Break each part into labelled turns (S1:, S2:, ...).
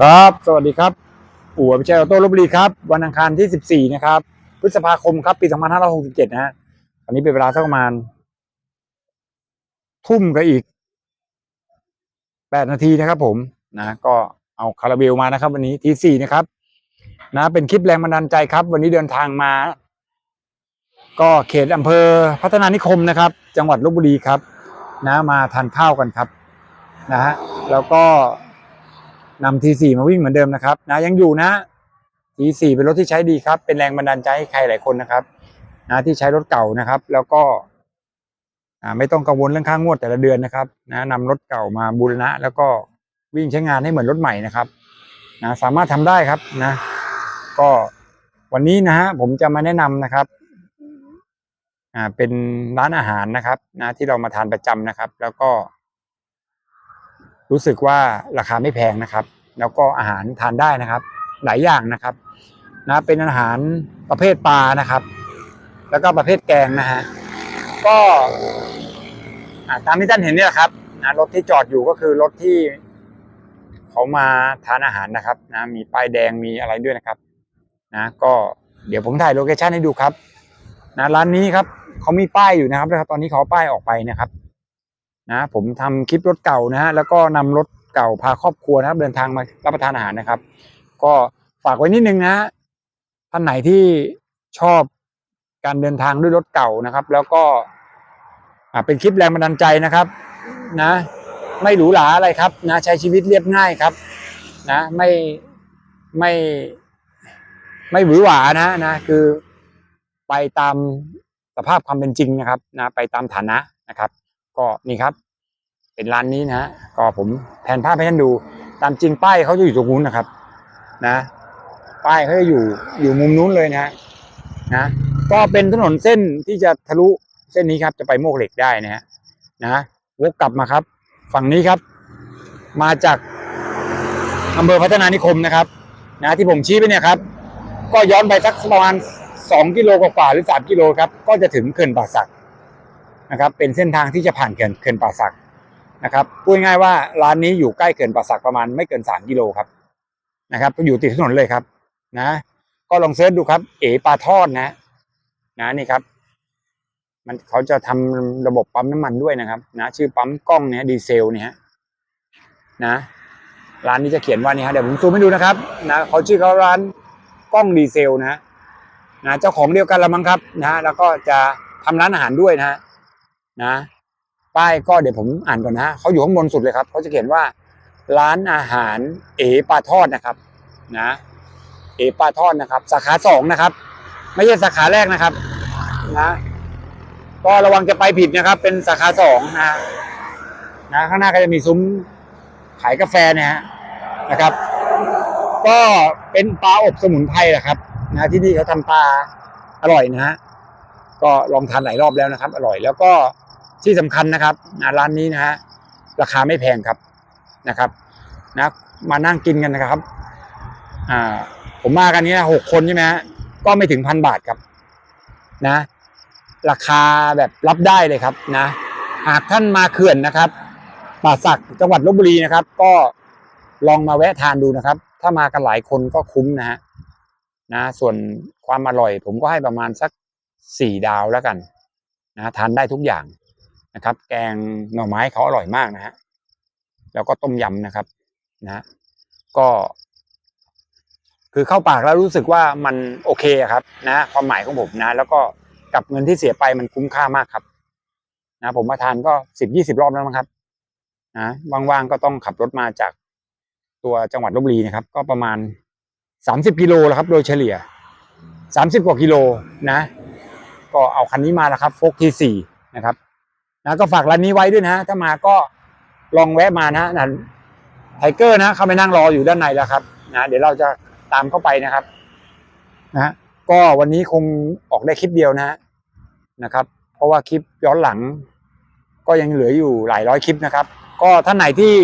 S1: ครับ สวัสดีครับปู่อภิชัยออโต้ลบบุรีครับ วันอังคารที่ 14 นะครับ พฤษภาคมครับ ปี 2567 นะฮะตอนนี้เป็นเวลาสักประมาณ ทุ่มกับอีก 8 นาทีนะครับผม นะ ก็เอาคาราเบลมานะครับ วันนี้ทีสี่นะครับ นะ เป็นคลิปแรงบันดาลใจครับ วันนี้เดินทางมา ก็เขตอำเภอพัฒนานิคมนะครับ จังหวัดลบบุรีครับ นะ มาทานข้าวกันครับ นะฮะ แล้วก็ นำทีสี่มาวิ่งเหมือนเดิมนะครับนะยังอยู่นะทีสี่เป็นรถที่ใช้ดีครับ เป็นแรงบันดาลใจให้ใครหลายคนนะครับนะที่ใช้รถเก่านะครับ แล้วก็ไม่ต้องกังวลเรื่องค่างวดแต่ละเดือนนะครับนะนำรถเก่ามาบูรณะ แล้วก็วิ่งใช้งานให้เหมือนรถใหม่นะครับนะสามารถทำได้ครับนะ ก็วันนี้นะฮะผมจะมาแนะนำนะครับอ่าเป็นร้านอาหารนะครับนะที่เรามาทานประจำนะครับ แล้วก็ รู้สึกว่าราคาไม่แพงนะครับ แล้วก็อาหารทานได้นะครับ หลายอย่างนะครับนะเป็นอาหารประเภทปลานะครับ แล้วก็ประเภทแกงนะฮะก็ตามที่ท่านเห็นเนี่ยแหละครับนะรถที่จอดอยู่ก็คือรถที่เขามาทานอาหารนะครับนะมีป้ายแดงมีอะไรด้วยนะครับนะก็เดี๋ยวผมถ่ายโลเคชั่นให้ดูครับนะร้านนี้ครับเขามีป้ายอยู่นะครับแล้วตอนนี้เขาป้ายออกไปนะครับ นะผมทำคลิปรถเก่านะฮะแล้วก็นำรถเก่าพาครอบครัวนะครับ เดินทางมารับประทานอาหารนะครับ ก็ฝากไว้นิดนึงนะท่านไหนที่ชอบการเดินทางด้วยรถเก่านะครับ แล้วก็เป็นคลิปแรงบันดาลใจนะครับนะ ไม่หรูหราอะไรครับนะ ใช้ชีวิตเรียบง่ายครับ นะ ไม่ไม่ไม่หวือหวานะนะคือไปตามสภาพความเป็นจริงนะครับนะ ไปตามฐานะนะครับ ก็นี่ครับ เป็นร้านนี้นะฮะก็ผมแผนภาพให้ท่านดู ตามจริงป้ายเขาจะอยู่ตรงนู้นนะครับ นะ ป้ายเขาจะอยู่อยู่มุมนู้นเลยนะนะก็เป็นถนนเส้นที่จะทะลุเส้นนี้ครับ จะไปโมกเหล็กได้นะฮะนะวกกลับมาครับ ฝั่งนี้ครับ มาจากอำเภอพัฒนานิคมนะครับ นะที่ผมชี้ไปเนี่ยครับ ก็ย้อนไปสักประมาณสองกิโลกว่าหรือสามกิโลครับ ก็จะถึงเขื่อนป่าสัก นะครับเป็นเส้นทางที่จะผ่านเขื่อนเขื่อนป่าสักนะครับพูดง่ายว่าร้านนี้อยู่ใกล้เขื่อนป่าสักประมาณไม่เกินสามกิโลครับนะครับอยู่ติดถนนเลยครับนะก็ลองเสิร์ชดูครับ เอปลาทอดนะ นะนี่ครับ มันเขาจะทำระบบปั๊มน้ำมันด้วยนะครับ นะชื่อปั๊มกล้องเนี่ยดีเซลเนี่ยนะร้านนี้จะเขียนว่านี่ฮะเดี๋ยวผมซูมให้ดูนะครับนะเขาชื่อเขาร้านกล้องดีเซลนะนะเจ้าของเดียวกันละมั้งครับนะแล้วก็จะทำร้านอาหารด้วยนะฮะ นะ ป้ายก็เดี๋ยวผมอ่านก่อนนะเขาอยู่ข้างบนสุดเลยครับเขาจะเขียนว่าร้านอาหารเอปลาทอดนะครับ นะ เอปลาทอดนะครับ สาขาสองนะครับ ไม่ใช่สาขาแรกนะครับ นะก็ระวังจะไปผิดนะครับ เป็นสาขาสองนะนะข้างหน้าก็จะมีซุ้มขายกาแฟเนะฮะนะครับ ก็เป็นปลาอบสมุนไพรแหละครับ นะที่นี่เขาทำปลาอร่อยนะฮะก็ลองทานหลายรอบแล้วนะครับ อร่อยแล้วก็ ที่สำคัญนะครับร้านนี้นะฮะราคาไม่แพงครับนะครับนะมานั่งกินกันนะครับอ่าผมมากันนี้หกคนใช่ไหมฮะก็ไม่ถึงพันบาทครับนะ ราคาแบบรับได้เลยครับนะหากท่านมาเขื่อนนะครับป่าสักจังหวัดลบบุรีนะครับ ก็ลองมาแวะทานดูนะครับ ถ้ามากันหลายคนก็คุ้มนะฮะนะ ส่วนความอร่อย ผมก็ให้ประมาณสักสี่ดาวแล้วกัน นะ ทานได้ทุกอย่าง นะครับ แกงหน่อไม้เขาอร่อยมากนะฮะแล้วก็ต้มยำนะครับนะก็ คือเข้าปากแล้วรู้สึกว่ามันโอเคครับนะความหมายของผมนะ แล้วก็กับเงินที่เสียไปมันคุ้มค่ามากครับ นะ ผมมาทานก็สิบยี่สิบรอบแล้วมั้งครับนะว่างๆก็ต้องขับรถมาจากตัวจังหวัดลบบุรีนะครับ ก็ประมาณสามสิบกิโลแล้วครับ โดยเฉลี่ยสามสิบกว่ากิโลนะ ก็เอาคันนี้มาแล้วครับโฟกทีสี่นะครับ นะก็ฝากร้านนี้ไว้ด้วยนะ ถ้ามาก็ลองแวะมานะนะไทเกอร์นะเขาไปนั่งรออยู่ด้านในแล้วครับนะเดี๋ยวเราจะตามเข้าไปนะครับนะก็วันนี้คงออกได้คลิปเดียวนะนะครับ เพราะว่าคลิปย้อนหลัง ก็ยังเหลืออยู่หลายร้อยคลิปนะครับ ก็ท่านไหนที่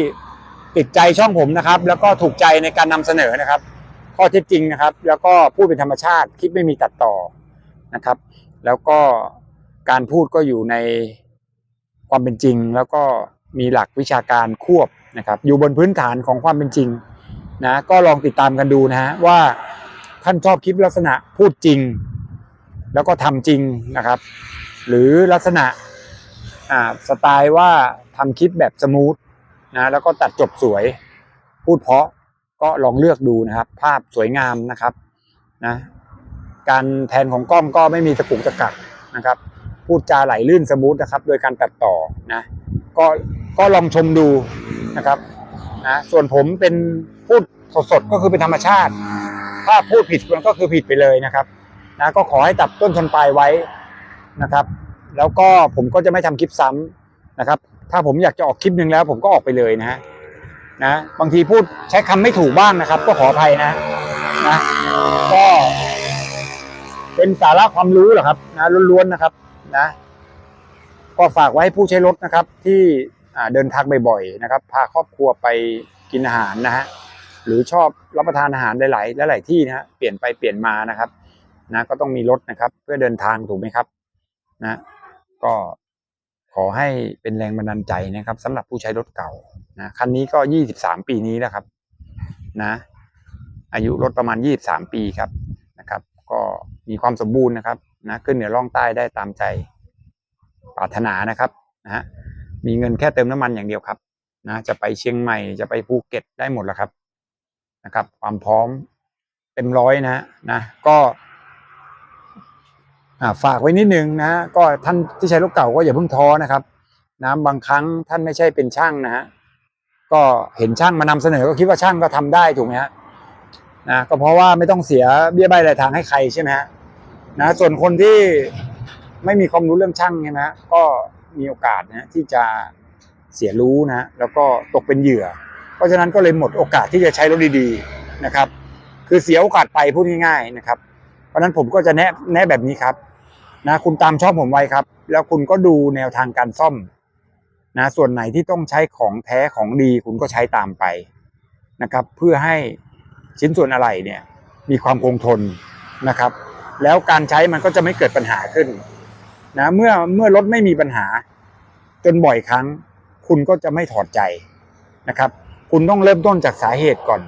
S1: ติดใจช่องผมนะครับ แล้วก็ถูกใจในการนำเสนอนะครับ ข้อเท็จจริงนะครับ แล้วก็พูดเป็นธรรมชาติคลิปไม่มีตัดต่อนะครับ แล้วก็การพูดก็อยู่ใน ความเป็นจริง แล้วก็มีหลักวิชาการควบนะครับอยู่บนพื้นฐานของความเป็นจริงนะก็ลองติดตามกันดูนะฮะว่าท่านชอบคลิปลักษณะพูดจริง แล้วก็ทำจริงนะครับ หรือลักษณะอ่าสไตล์ว่าทำคลิปแบบสมูทนะแล้วก็ตัดจบสวยพูดเพราะก็ลองเลือกดูนะครับ ภาพสวยงามนะครับนะการแทนของกล้องก็ไม่มีตะกุกตะกักนะครับ พูดจาไหลลื่นสมูทนะครับ โดยการตัดต่อนะก็ก็ลองชมดูนะครับนะส่วนผมเป็นพูดสดๆก็คือเป็นธรรมชาติ ถ้าพูดผิดมันก็คือผิดไปเลยนะครับนะก็ขอให้ตัดต้นชนปลายไว้นะครับ แล้วก็ผมก็จะไม่ทำคลิปซ้ำนะครับ ถ้าผมอยากจะออกคลิปหนึ่งแล้ว ผมก็ออกไปเลยนะฮะนะบางทีพูดใช้คำไม่ถูกบ้างนะครับ ก็ขออภัยนะนะก็เป็นสาระความรู้เหรอครับนะล้วนๆนะครับ นะ ก็ฝากไว้ให้ผู้ใช้รถนะครับ ที่เดินทางบ่อยๆนะครับ พาครอบครัวไปกินอาหารนะฮะหรือชอบรับประทานอาหารหลายๆหลายๆที่นะฮะเปลี่ยนไปเปลี่ยนมานะครับนะก็ต้องมีรถนะครับ เพื่อเดินทางถูกไหมครับ นะ ก็ขอให้เป็นแรงบันดาลใจนะครับสำหรับผู้ใช้รถเก่านะคันนี้ก็ยี่สิบสามปีนี้แล้วครับ นะ อายุรถประมาณยี่สามปีครับนะครับ ก็มีความสมบูรณ์นะครับ นะขึ้นเหนือล่องใต้ได้ตามใจปรารถนานะครับนะฮะมีเงินแค่เติมน้ำมันอย่างเดียวครับนะจะไปเชียงใหม่จะไปภูเก็ตได้หมดแล้วครับนะครับ ความพร้อมเต็มร้อยนะฮะนะก็ฝากไว้นิดนึงนะก็ท่านที่ใช้รถเก่าก็อย่าเพิ่งท้อนะครับนะบางครั้งท่านไม่ใช่เป็นช่างนะฮะก็เห็นช่างมานำเสนอก็คิดว่าช่างก็ทำได้ถูกไหมฮะนะก็เพราะว่าไม่ต้องเสียเบี้ยใบรายทางให้ใครใช่ไหมฮะ นะส่วนคนที่ไม่มีความรู้เรื่องช่างใช่ไหมฮะก็มีโอกาสนะที่จะเสียรู้นะแล้วก็ตกเป็นเหยื่อ เพราะฉะนั้นก็เลยหมดโอกาสที่จะใช้รถดีๆนะครับ คือเสียโอกาสไปพูดง่ายๆนะครับ เพราะฉะนั้นผมก็จะแนะแนะแบบนี้ครับนะคุณตามชอบผมไว้ครับ แล้วคุณก็ดูแนวทางการซ่อมนะส่วนไหนที่ต้องใช้ของแท้ของดี คุณก็ใช้ตามไปนะครับ เพื่อให้ชิ้นส่วนอะไรเนี่ยมีความคงทนนะครับ แล้วการใช้มันก็จะไม่เกิดปัญหาขึ้นนะเมื่อเมื่อรถไม่มีปัญหา จนบ่อยครั้ง คุณก็จะไม่ถอดใจนะครับ คุณต้องเริ่มต้นจากสาเหตุก่อน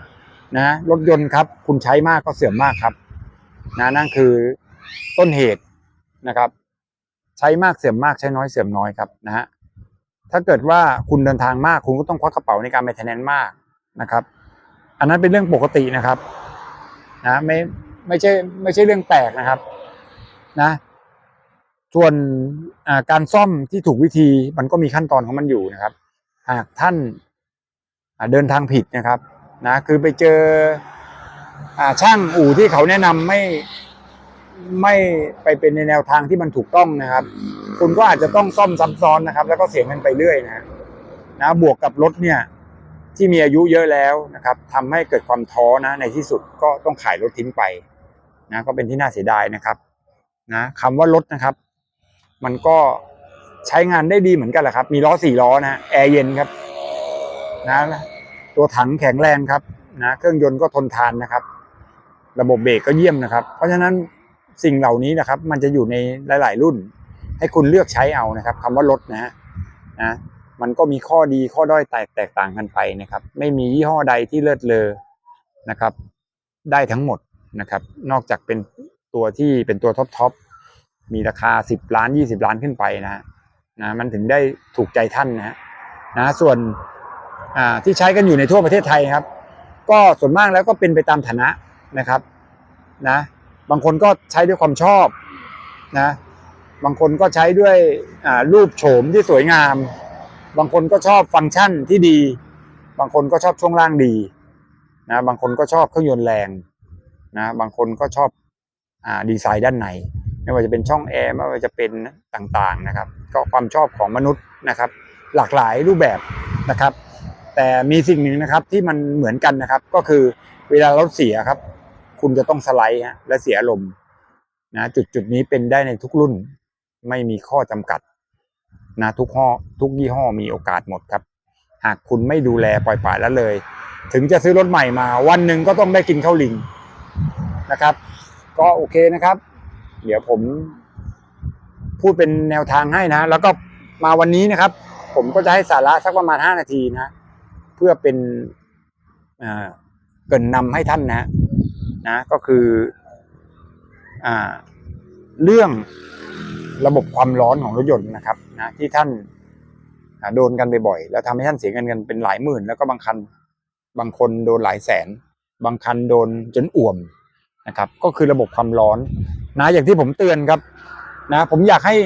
S1: นะรถยนต์ครับ คุณใช้มากก็เสื่อมมากครับนะนั่นคือต้นเหตุนะครับ ใช้มากเสื่อมมากใช้น้อยเสื่อมน้อยครับนะฮะถ้าเกิดว่าคุณเดินทางมาก คุณก็ต้องควักกระเป๋าในการไปแทนมากนะครับ อันนั้นเป็นเรื่องปกตินะครับ นะไม่ ไม่ใช่ไม่ใช่เรื่องแปลกนะครับนะส่วนการซ่อมที่ถูกวิธีมันก็มีขั้นตอนของมันอยู่นะครับ หากท่านเดินทางผิดนะครับนะคือไปเจออช่างอู่ที่เขาแนะนำไม่ไม่ไปเป็นในแนวทางที่มันถูกต้องนะครับ คุณก็อาจจะต้องซ่อมซ้ำซ้อนนะครับ แล้วก็เสียเงินไปเรื่อยนะนะบวกกับรถเนี่ยที่มีอายุเยอะแล้วนะครับทำให้เกิดความท้อนะในที่สุดก็ต้องขายรถทิ้งไป นะก็เป็นที่น่าเสียดายนะครับนะคำว่ารถนะครับ มันก็ใช้งานได้ดีเหมือนกันแหละครับ มีล้อสี่ล้อนะแอร์เย็นครับนะตัวถังแข็งแรงครับนะเครื่องยนต์ก็ทนทานนะครับ ระบบเบรกก็เยี่ยมนะครับ เพราะฉะนั้นสิ่งเหล่านี้นะครับ มันจะอยู่ในหลาย ๆ รุ่น ให้คุณเลือกใช้เอานะครับคำว่ารถนะฮะนะมันก็มีข้อดีข้อด้อยแตกแตกต่างกันไปนะครับ ไม่มียี่ห้อใดที่เลิศเลอนะครับ ได้ทั้งหมด นะครับ นอกจากเป็นตัวที่เป็นตัวท็อปทอปมีราคาสิบล้านยี่สิบล้านขึ้นไปนะนะมันถึงได้ถูกใจท่านนะฮะนะส่วนอ่าที่ใช้กันอยู่ในทั่วประเทศไทยครับ ก็ส่วนมากแล้วก็เป็นไปตามฐานะนะครับนะบางคนก็ใช้ด้วยความชอบนะบางคนก็ใช้ด้วยอ่ารูปโฉมที่สวยงาม บางคนก็ชอบฟังก์ชันที่ดี บางคนก็ชอบช่วงล่างดีนะบางคนก็ชอบเครื่องยนต์แรง นะบางคนก็ชอบอ่าดีไซน์ด้านในไม่ว่าจะเป็นช่องแอร์ไม่ว่าจะเป็นต่างๆนะครับ ก็ความชอบของมนุษย์นะครับ หลากหลายรูปแบบนะครับ แต่มีสิ่งหนึ่งนะครับที่มันเหมือนกันนะครับ ก็คือเวลารถเสียครับ คุณจะต้องสไลด์ฮะและเสียอารมณ์นะจุดจุดๆนี้เป็นได้ในทุกรุ่นไม่มีข้อจำกัดนะทุกห้อทุกยี่ห้อมีโอกาสหมดครับ หากคุณไม่ดูแลปล่อยปละละเลย ถึงจะซื้อรถใหม่มา วันหนึ่งก็ต้องได้กินข้าวลิง นะครับ ก็โอเคนะครับ เดี๋ยวผมพูดเป็นแนวทางให้นะ แล้วก็มาวันนี้นะครับ ผมก็จะให้สาระสักประมาณห้านาทีนะ เพื่อเป็นอ่าเกินนำให้ท่านนะนะก็คืออ่าเรื่องระบบความร้อนของรถยนต์นะครับนะที่ท่านโดนกันบ่อยๆแล้วทำให้ท่านเสียเงินกันเป็นหลายหมื่น แล้วก็บางคันบางคนโดนหลายแสน บางคันโดนจนอ่วมนะครับ ก็คือระบบความร้อนนะอย่างที่ผมเตือนครับนะผมอยากให้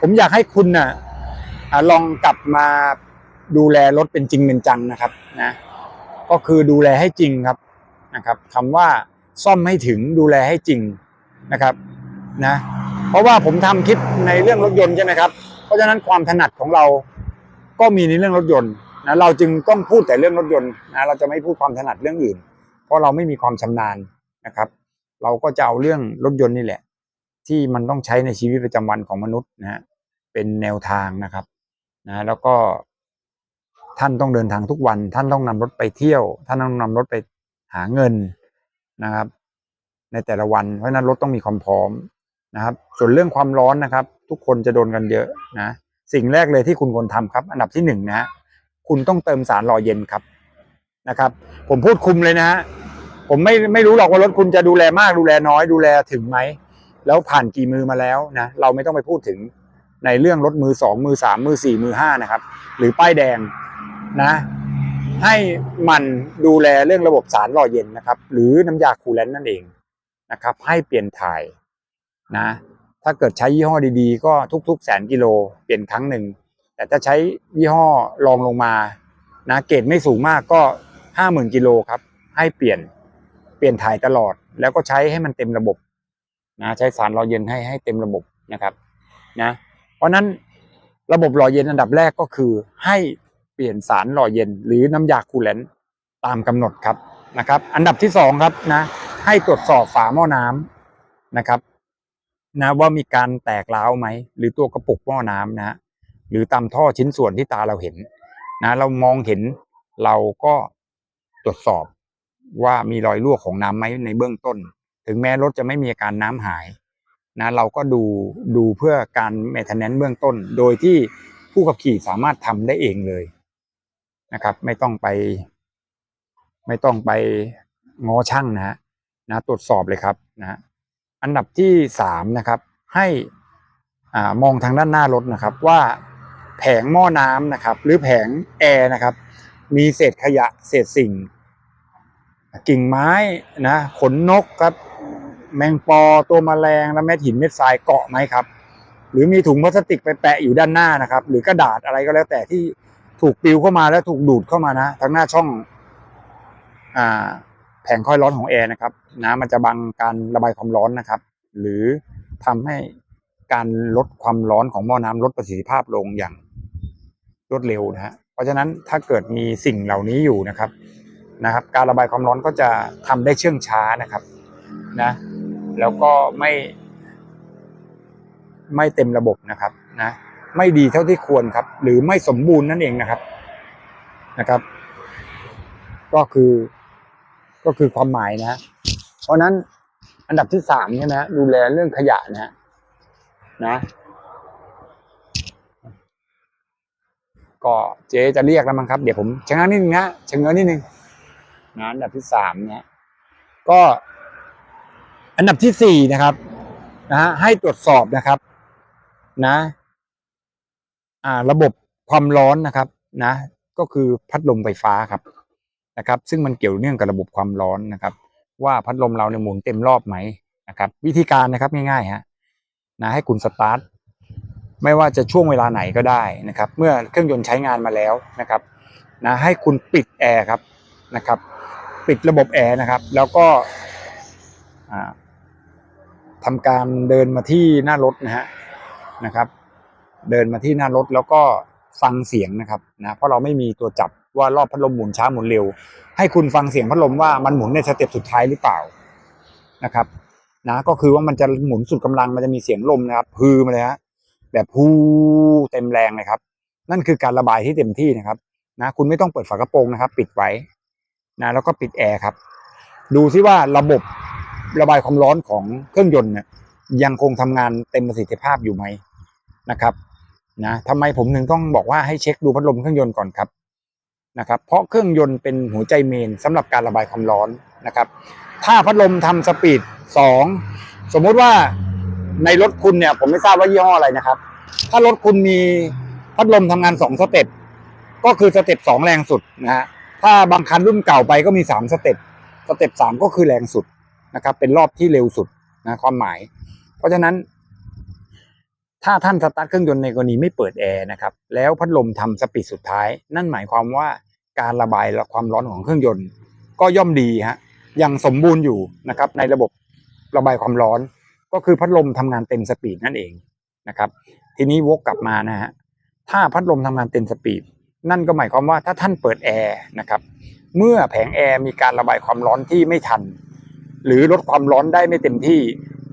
S1: ผมอยากให้คุณนะ่ะลองกลับมาดูแลรถเป็นจริงเป็นจังนะครับนะก็คือดูแลให้จริงครับนะครับคำว่าซ่อมให้ถึงดูแลให้จริงนะครับนะเพราะว่าผมทำคลิปในเรื่องรถยนต์ใช่ไหมครับ เพราะฉะนั้นความถนัดของเราก็มีในเรื่องรถยนต์นะเราจึงต้องพูดแต่เรื่องรถยนต์นะเราจะไม่พูดความถนัดเรื่องอื่น เพราะเราไม่มีความชำนาญนะครับ เราก็จะเอาเรื่องรถยนต์นี่แหละ ที่มันต้องใช้ในชีวิตประจำวันของมนุษย์นะฮะเป็นแนวทางนะครับนะแล้วก็ท่านต้องเดินทางทุกวัน ท่านต้องนำรถไปเที่ยว ท่านต้องนำรถไปหาเงินนะครับ ในแต่ละวันเพราะนั้นรถต้องมีความพร้อมนะครับ ส่วนเรื่องความร้อนนะครับ ทุกคนจะโดนกันเยอะนะ สิ่งแรกเลยที่คุณควรทำครับ อันดับที่หนึ่งนะฮะคุณต้องเติมสารหล่อเย็นครับ นะครับ ผมพูดคุมเลยนะฮะผมไม่ไม่รู้หรอกว่ารถคุณจะดูแลมากดูแลน้อยดูแลถึงไหม แล้วผ่านกี่มือมาแล้วนะเราไม่ต้องไปพูดถึงในเรื่องรถมือสองมือสามมือสี่มือห้านะครับ หรือป้ายแดงนะ ให้มันดูแลเรื่องระบบสารหล่อเย็นนะครับ หรือน้ำยาคูลแลนต์นั่นเองนะครับ ให้เปลี่ยนถ่ายนะ ถ้าเกิดใช้ยี่ห้อดีๆ ก็ทุกๆ แสนกิโลเปลี่ยนครั้งหนึ่งแต่ถ้าใช้ยี่ห้อรองลงมานะเกรดไม่สูงมากก็ ห้าหมื่นกิโลครับ ให้เปลี่ยนเปลี่ยนถ่ายตลอด แล้วก็ใช้ให้มันเต็มระบบนะใช้สารหล่อเย็นให้ให้เต็มระบบนะครับนะเพราะนั้นระบบหล่อเย็นอันดับแรกก็คือ ให้เปลี่ยนสารหล่อเย็น หรือน้ำยาคูลแลนต์ตามกำหนดครับนะครับ อันดับที่สองครับนะ ให้ตรวจสอบฝาหม้อน้ำนะครับนะว่ามีการแตกร้าวไหมหรือตัวกระปุกหม้อน้ำนะหรือตามท่อชิ้นส่วนที่ตาเราเห็นนะเรามองเห็นเราก็ ตรวจสอบว่ามีรอยรั่วของน้ำไหมในเบื้องต้น ถึงแม้รถจะไม่มีอาการน้ำหายนะเราก็ดูดูเพื่อการเม i เทแนนเบื้องต้น โดยที่ผู้ขับขี่สามารถทำได้เองเลยนะครับ ไม่ต้องไป ไม่ต้องไปง้อช่างนะฮะนะตรวจสอบเลยครับนะฮะอันดับที่สามนะครับ ให้อ่ามองทางด้านหน้ารถนะครับ ว่าแผงหม้อน้ำนะครับ หรือแผงแอร์นะครับ มีเศษขยะเศษสิ่ง กิ่งไม้นะขนนกครับ แมงปอตัวแมลงและเม็ดหินเม็ดทรายเกาะไหมครับ หรือมีถุงพลาสติกไปแปะอยู่ด้านหน้านะครับ หรือกระดาษอะไรก็แล้วแต่ที่ถูกปิวเข้ามาแล้วถูกดูดเข้ามานะทางหน้าช่องอ่าแผงคอยร้อนของแอร์นะครับนะมันจะบังการระบายความร้อนนะครับ หรือทำให้การลดความร้อนของหม้อน้ำลดประสิทธิภาพลงอย่างรวดเร็วนะฮะเพราะฉะนั้นถ้าเกิดมีสิ่งเหล่านี้อยู่นะครับ นะครับ การระบายความร้อนก็จะทำได้เชื่องช้านะครับนะแล้วก็ไม่ไม่เต็มระบบนะครับนะไม่ดีเท่าที่ควรครับ หรือไม่สมบูรณ์นั่นเองนะครับนะครับ ก็คือก็คือความหมายนะ เพราะฉะนั้นอันดับที่สามเนี่ยนะดูแลเรื่องขยะนะนะก็เจ๊จะเรียกแล้วมั้งครับ เดี๋ยวผมชะงักนิดนึงนะชะเง้อนิดนึง นะอันดับที่สามเนี่ยก็ อันดับที่สี่นะครับ นะฮะให้ตรวจสอบนะครับ นะ อ่า ระบบความร้อนนะครับ นะ ก็คือพัดลมไฟฟ้าครับนะครับ ซึ่งมันเกี่ยวเนื่องกับระบบความร้อนนะครับ ว่าพัดลมเราเนี่ยหมุนเต็มรอบไหมนะครับ วิธีการนะครับง่ายๆฮะนะให้คุณสตาร์ทไม่ว่าจะช่วงเวลาไหนก็ได้นะครับ เมื่อเครื่องยนต์ใช้งานมาแล้วนะครับนะให้คุณปิดแอร์ครับ นะครับ ปิดระบบแอร์นะครับ แล้วก็ทำการเดินมาที่หน้ารถนะฮะนะครับ เดินมาที่หน้ารถแล้วก็ฟังเสียงนะครับนะเพราะเราไม่มีตัวจับว่ารอบพัดลมหมุนช้าหมุนเร็ว ให้คุณฟังเสียงพัดลมว่ามันหมุนในสเต็ปสุดท้ายหรือเปล่านะครับนะก็คือว่ามันจะหมุนสุดกำลังมันจะมีเสียงลมนะครับฮือมาเลยฮะแบบฮูเต็มแรงเลยครับ นั่นคือการระบายที่เต็มที่นะครับนะคุณไม่ต้องเปิดฝากระโปรงนะครับ ปิดไว้ นะแล้วก็ปิดแอร์ครับ ดูซิว่าระบบระบายความร้อนของเครื่องยนต์เนี่ยยังคงทำงานเต็มประสิทธิภาพอยู่ไหมนะครับนะทำไมผมถึงต้องบอกว่าให้เช็คดูพัดลมเครื่องยนต์ก่อนครับนะครับ เพราะเครื่องยนต์เป็นหัวใจเมนสำหรับการระบายความร้อนนะครับ ถ้าพัดลมทำสปีดสองสมมุติว่าในรถคุณเนี่ยผมไม่ทราบว่ายี่ห้ออะไรนะครับ ถ้ารถคุณมีพัดลมทำงานสองสเต็ปก็คือสเต็ปสองแรงสุดนะฮะ ถ้าบางคันรุ่นเก่าไปก็มีสามสเต็ป สเต็ปสามก็คือแรงสุดนะครับ เป็นรอบที่เร็วสุดนะความหมาย เพราะฉะนั้น ถ้าท่านสตาร์ทเครื่องยนต์ในกรณีไม่เปิดแอร์นะครับ แล้วพัดลมทำสปีดสุดท้าย นั่นหมายความว่าการระบายความร้อนของเครื่องยนต์ ก็ย่อมดีฮะ ยังสมบูรณ์อยู่นะครับ ในระบบระบายความร้อน ก็คือพัดลมทำงานเต็มสปีดนั่นเองนะครับ ทีนี้วกกลับมานะฮะ ถ้าพัดลมทำงานเต็มสปีด นั่นก็หมายความว่าถ้าท่านเปิดแอร์นะครับ เมื่อแผงแอร์มีการระบายความร้อนที่ไม่ทัน หรือลดความร้อนได้ไม่เต็มที่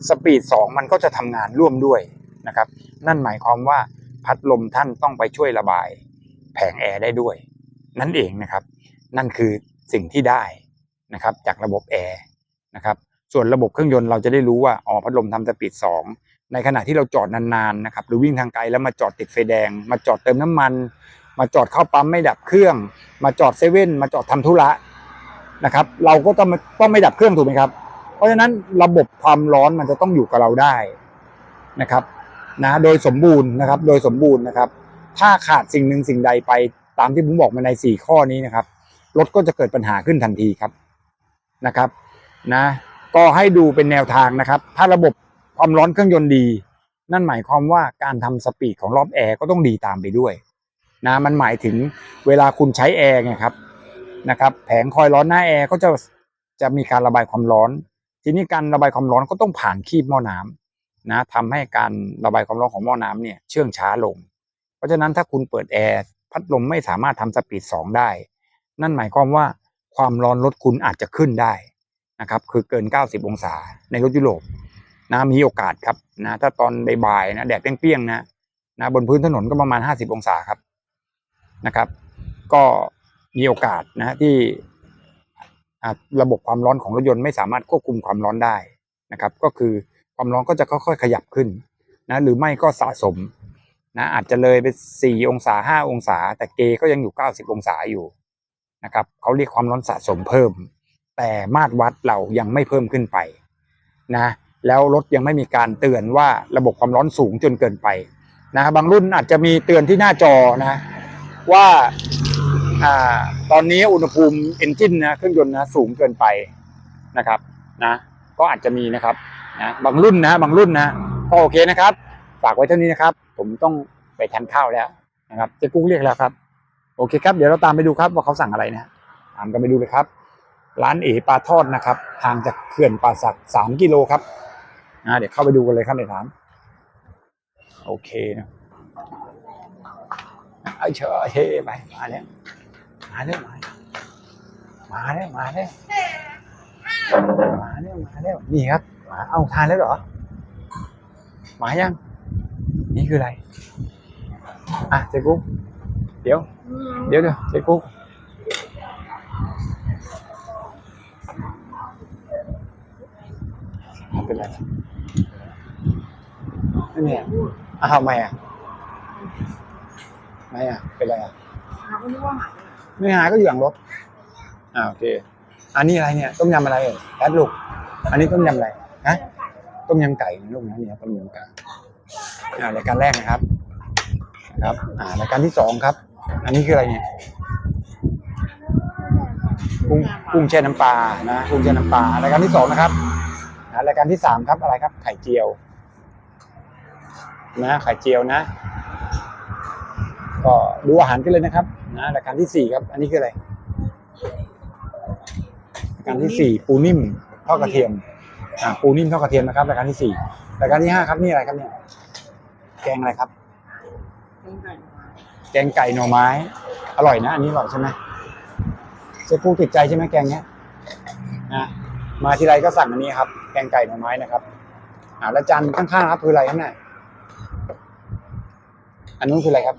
S1: สปีดสองมันก็จะทำงานร่วมด้วยนะครับ นั่นหมายความว่าพัดลมท่านต้องไปช่วยระบาย แผงแอร์ได้ด้วย นั่นเองนะครับ นั่นคือสิ่งที่ได้นะครับจากระบบแอร์นะครับ ส่วนระบบเครื่องยนต์เราจะได้รู้ว่าอ๋อพัดลมทำสปีดสองในขณะที่เราจอดนานๆนะครับหรือวิ่งทางไกลแล้วมาจอดติดไฟแดง มาจอดเติมน้ำมัน มาจอดเข้าปั๊มไม่ดับเครื่อง มาจอดเซเว่นมาจอดทำธุระนะครับ เราก็ต้องต้องไม่ดับเครื่องถูกไหมครับ เพราะฉะนั้นระบบความร้อนมันจะต้องอยู่กับเราได้นะครับนะโดยสมบูรณ์นะครับ โดยสมบูรณ์นะครับ ถ้าขาดสิ่งหนึ่งสิ่งใดไปตามที่ผมบอกมาในสี่ข้อนี้นะครับรถก็จะเกิดปัญหาขึ้นทันทีครับนะครับนะก็ให้ดูเป็นแนวทางนะครับ ถ้าระบบความร้อนเครื่องยนต์ดี นั่นหมายความว่าการทำสปีดของรอบแอร์ก็ต้องดีตามไปด้วย นะมันหมายถึงเวลาคุณใช้แอร์ไงครับนะครับ แผงคอยร้อนหน้าแอร์ก็จะจะมีการระบายความร้อน ทีนี้การระบายความร้อนก็ต้องผ่านคีบหม้อน้ำนะทำให้การระบายความร้อนของหม้อน้ำเนี่ยเชื่องช้าลง เพราะฉะนั้นถ้าคุณเปิดแอร์พัดลมไม่สามารถทำสปีดสองได้ นั่นหมายความว่าความร้อนรถคุณอาจจะขึ้นได้นะครับคือเกิน 90 องศาในรถยุโรปนะมีโอกาสครับนะถ้าตอนบ่ายๆนะแดดเปรี้ยงๆนะนะบนพื้นถนนก็ประมาณ 50 องศาครับ นะครับ ก็มีโอกาสนะที่ระบบความร้อนของรถยนต์ไม่สามารถควบคุมความร้อนได้นะครับ ก็คือความร้อนก็จะค่อยๆขยับขึ้นนะหรือไม่ก็สะสมนะอาจจะเลยไปสี่องศาห้าองศา แต่เกก็ยังอยู่เก้าสิบองศาอยู่นะครับเขาเรียกความร้อนสะสมเพิ่ม แต่มาตรวัดเรายังไม่เพิ่มขึ้นไปนะแล้วรถยังไม่มีการเตือนว่าระบบความร้อนสูงจนเกินไปนะบางรุ่นอาจจะมีเตือนที่หน้าจอนะ ว่าอ่าตอนนี้อุณหภูมิเอนจินนะเครื่องยนต์นะสูงเกินไปนะครับนะก็อาจจะมีนะครับนะบางรุ่นนะบางรุ่นนะก็โอเคนะครับ ฝากไว้เท่านี้นะครับ ผมต้องไปทานข้าวแล้วนะครับเจ๊กุ้งเรียกแล้วครับ โอเคครับเดี๋ยวเราตามไปดูครับว่าเขาสั่งอะไรนะตามกันไปดูเลยครับ ร้านเอปลาทอดนะครับห่างจากเขื่อนป่าสักสามกิโลครับนะเดี๋ยวเข้าไปดูกันเลยครับในร้านโอเคนะ ไอ้เชอเฮ้ไปมาแล้วมาแล้วมาแล้วมาแล้วมาแล้วมาแล้วมาแล้วนี่ครับมาเอาทานแล้วเหรอมายังนี่คืออะไไม่เป็นไรไม่มีอะอ้าวทำไมอะไม่อะ เป็นไรอะ
S2: เราก็นึกว่าหาย
S1: ไม่หายก็อยู่หลังรถ อ่าโอเค อันนี้อะไรเนี่ย ต้มยำอะไรเอ่ยแอดลูก อันนี้ต้มยำอะไร ฮะ ต้มยำไก่นะลูกนะเนี่ยต้มยำไก่ อ่ารายการแรกนะครับนะครับ อ่ารายการที่สองครับ อันนี้คืออะไรเนี่ย กุ้งกุ้งแช่น้ำปลา นะ กุ้งแช่น้ำปลารายการที่สองนะครับอ่ารายการที่สามครับ อะไรครับ ไข่เจียว นะ ไข่เจียวนะ ก็ดูอาหารกันเลยนะครับนะรายการที่สี่ครับ อันนี้คืออะไรรายการที่สี่ปูนิ่มทอดกระเทียมอ่าปูนิ่มทอดกระเทียมนะครับรายการที่สี่รายการที่ห้าครับนี่อะไรครับเนี่ยแกงอะไรครับ แกงไก่หน่อไม้ อร่อยนะ อันนี้อร่อยใช่ไหมเจ๊ปูติดใจใช่ไหมแกงเนี้ยนะมาทีไรก็สั่งอันนี้ครับ แกงไก่หน่อไม้นะครับอ่าแล้วจานข้างๆครับคืออะไรครับเนี่ยอันนู้นคืออะไรครับ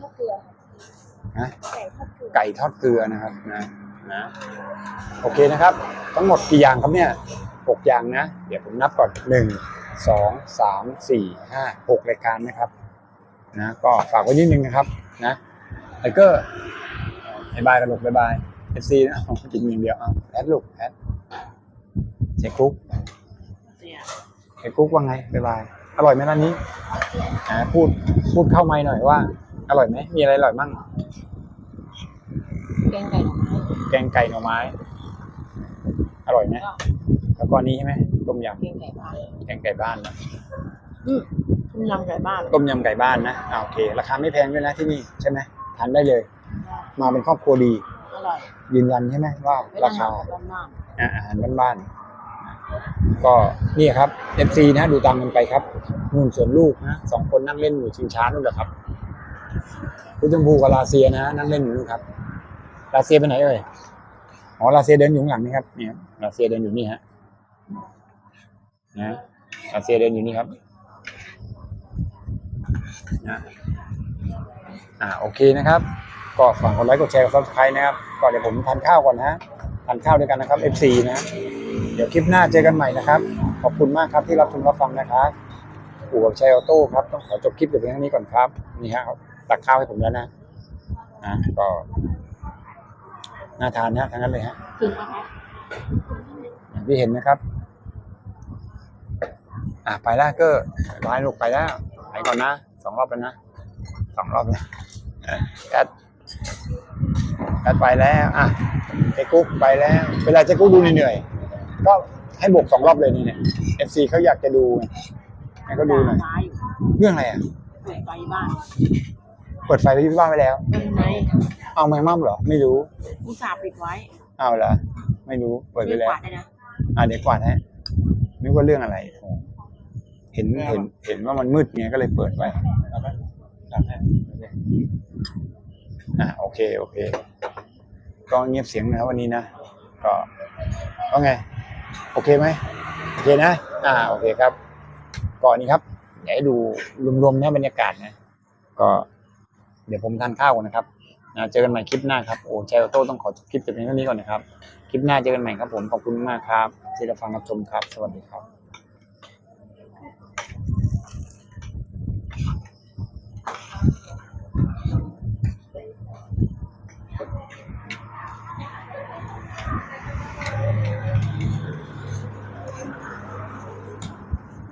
S2: ทอดเกลือ
S1: ฮะ
S2: ไก่ทอดเกลือ
S1: ไก่ทอดเกลือนะครับนะนะโอเคนะครับ ทั้งหมดกี่อย่างครับเนี่ยหกอย่างนะ เดี๋ยวผมนับก่อนหนึ่งสองสามสี่ห้าหกรายการนะครับนะก็ฝากไว้นิดนึงนะครับนะแล้วก็บายบายกันลูกบายบายเอฟซีนะเอากินอย่างเดียวเอาแอดลูกแอดเจ๊กุ๊ก
S2: เสีย
S1: เจ๊กุ๊กว่าไงบายบายอร่อยไหมร้านนี้อ่าพูดพูดเข้าไม้หน่อยว่า อร่อยไหมมีอะไรอร่อยมั่ง
S2: แกงไก่หน่อไม้
S1: แกงไก่หน่อไม้ อร่อยไหม
S2: ก็
S1: แล้วก็อันนี้ใช่ไหมต้มย
S2: แกงไก่บ้านำ
S1: แกงไก่บ้านนะ
S2: อืมต้มยำไก่บ้าน
S1: ต้มยำไก่บ้านนะอ่าโอเค ราคาไม่แพงด้วยนะที่นี่ใช่ไหมทานได้เลย มาเป็นครอบครัวดี
S2: อร่อย
S1: ยืนยันใช่ไหมว่า
S2: ไม่
S1: รา
S2: ต้อง
S1: คา
S2: ทำแบบบ้าน
S1: อาอาหารบ้านๆก็นี่ครับ FC นะดูตามกันไปครับนู่นส่วนลูกนะสองคนนั่งเล่นอยู่ชิงช้านู่นแหละครับ คุณจมพูกับลาเซียนะนั่งเล่นอยู่นู่ครับ ลาเซียไปไหนเอ่ยอ๋อลาเซียเดินอยู่ข้างหลังนี่ครับนี่ครับลาเซียเดินอยู่นี่ฮะนะลาเซียเดินอยู่นี่ครับนะอ่าโอเคนะครับ ก็ฝากกดไลค์กดแชร์กดซับสไครต์นะครับก็เดี๋ยวผมทานข้าวก่อนนะฮะทานข้าวด้วยกันนะครับ FC นะเดี๋ยวคลิปหน้าเจอกันใหม่นะครับ ขอบคุณมากครับที่รับชมรับฟังนะครับปู่กับชัยออโต้ครับต้องขอจบคลิปแต่เพียงเท่านี้ก่อนครับนี่ฮะ ตักข้าวให้ผมแล้วนะนะก็น่าทานนะทั้งนั้นเลยฮะ
S2: ถึงไหมคะ
S1: อย่างที่เห็นนะครับ อะไปแล้วเก็บายลูกไปแล้วไปก่อนนะสองรอบแล้วนะสองรอบแล้วกัดกัดไปแล้ว อะเจ๊กุ๊กไปแล้ว เวลาเจ๊กุ๊กดูเหนื่อยๆก็ให้บวกสองรอบเลยนี่เนี่ยเอฟซีเขาอยากจะดูไงให้ก็ดูหน่อย
S2: ฟ้าอยู่
S1: เรื่องอะไรอะ
S2: เปิดไฟบ้าน
S1: เปิดไฟไปที่บ้านไปแล้ว
S2: เป็นไง
S1: เอาไม่มั่มเหรอ ไม่รู้
S2: อุตส่าห์ปิดไว้
S1: เอาเหรอไม่รู้เปิดไป
S2: เรียก
S1: แล้ว
S2: กวาดได้นะ
S1: อะเดี๋ยวกวาดให้นึกว่าเรื่องอะไรโอ้เห็นเห็นเห็นว่ามันมืดไงก็เลยเปิดไว้เอาไปตัดให้อะโอเคโอเค ก็เงียบเสียงนะครับวันนี้นะ ก็ก็ไง โอเคไหมโอเคนะ อ่า โอเคครับ ก่อนนี้ครับอยากให้ดูรวมๆนะบรรยากาศนะ ก็ เดี๋ยวผมทานข้าวก่อนนะครับนะเจอกันใหม่คลิปหน้าครับ โอ้ชัยออโต้ต้องขอจบคลิปแต่เพียงเท่านี้ก่อนนะครับ คลิปหน้าเจอกันใหม่ครับผม ขอบคุณมากครับ ที่รับฟังรับชมครับ สวัสดีครับ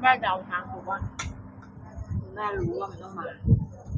S2: แม่เดาทางถูกว่าแม่รู้ว่ามันต้องมา